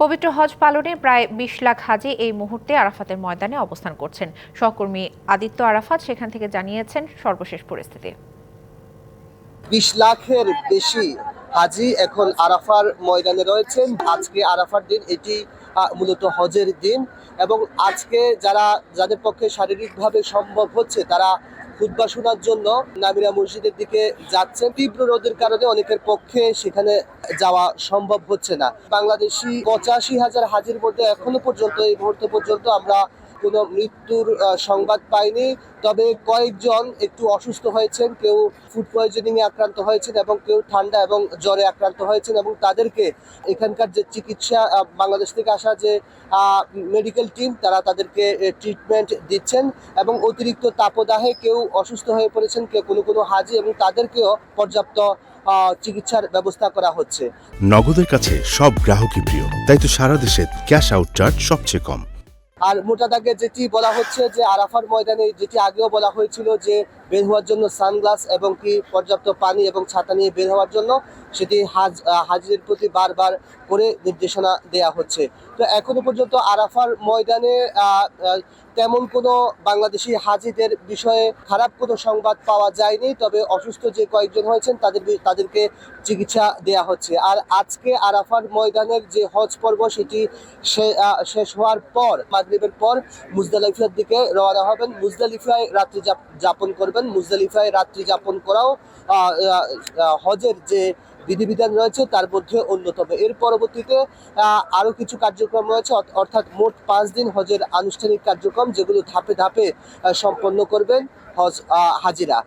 পবিত্র হজ পালনে প্রায় বিশ লাখ হাজি এই মুহূর্তে আরাফাতের ময়দানে অবস্থান করছেন। সহকর্মী আদিত্য আরাফাত সেখান থেকে জানিয়েছেন সর্বশেষ পরিস্থিতি। বিশ লাখের বেশি হাজি এখন আরাফার ময়দানে রয়েছেন। আজকে আরাফার দিন, এটি মূলত হজের দিন এবং আজকে যারা, যাদের পক্ষে শারীরিকভাবে সম্ভব হচ্ছে, তারা খুতবা শোনার জন্য নামিরা মসজিদের দিকে যাচ্ছেন। তীব্র রোদের কারণে অনেকের পক্ষে সেখানে যাওয়া সম্ভব হচ্ছে না। বাংলাদেশি পঁচাশি হাজার হাজির মধ্যে এখনও পর্যন্ত, এই মুহূর্ত পর্যন্ত আমরা কোনো মৃত্যুর সংবাদ পাইনি তবে কয়েকজন একটু অসুস্থ হয়েছেন, কেউ ফুড পয়জনিং এ আক্রান্ত হয়েছেন এবং কেউ ঠান্ডা এবং জ্বরে আক্রান্ত হয়েছেন এবং তাদেরকে এখানকার যে চিকিৎসা বাংলাদেশ থেকে আসা যে মেডিকেল টিম তারা তাদেরকে ট্রিটমেন্ট দিচ্ছেন এবং অতিরিক্ত তাপদাহে কেউ অসুস্থ হয়ে পড়েছেন, কেউ কোনো কোনো হাজি এবং তাদেরকেও পর্যাপ্ত চিকিৎসার ব্যবস্থা করা হচ্ছে। নগদের কাছে সব গ্রাহকই প্রিয়, তাই তো সারা দেশে ক্যাশ আউট চার্জ সবচেয়ে কম। আর মোটা দাগে যেটি বলা হচ্ছে যে আরাফার ময়দানে যেটি আগেও বলা হয়েছিল যে বের হওয়ার জন্য সানগ্লাস এবং কি পর্যাপ্ত পানি এবং ছাতা নিয়ে বের হওয়ার জন্য সেটি হাজ হাজির প্রতি বারবার করে নির্দেশনা দেয়া হচ্ছে। তো এখনও পর্যন্ত আরাফার ময়দানে তেমন কোনো বাংলাদেশি হাজিদের বিষয়ে খারাপ কোনো সংবাদ পাওয়া যায়নি, তবে অসুস্থ যে কয়েকজন হয়েছেন, তাদের তাদেরকে চিকিৎসা দেয়া হচ্ছে। আর আজকে আরাফার ময়দানের যে হজ পর্ব, সেটি শেষ হওয়ার পর, মাগরিবের পর মুজদালিফার দিকে রওনা হবেন। মুজদালিফায় রাত্রি যাপ- যাপন করবেন। মুজদালিফায় রাত্রি যাপন করাও হজের যে বিধিবিধান রয়েছে, তার মধ্যে অন্যতম। এর পরবর্তীতে আরও কিছু কার্যক্রম রয়েছে অর্থাৎ মোট পাঁচ দিন হজের আনুষ্ঠানিক কার্যক্রম, যেগুলো ধাপে ধাপে সম্পন্ন করবেন হজ হাজিরা।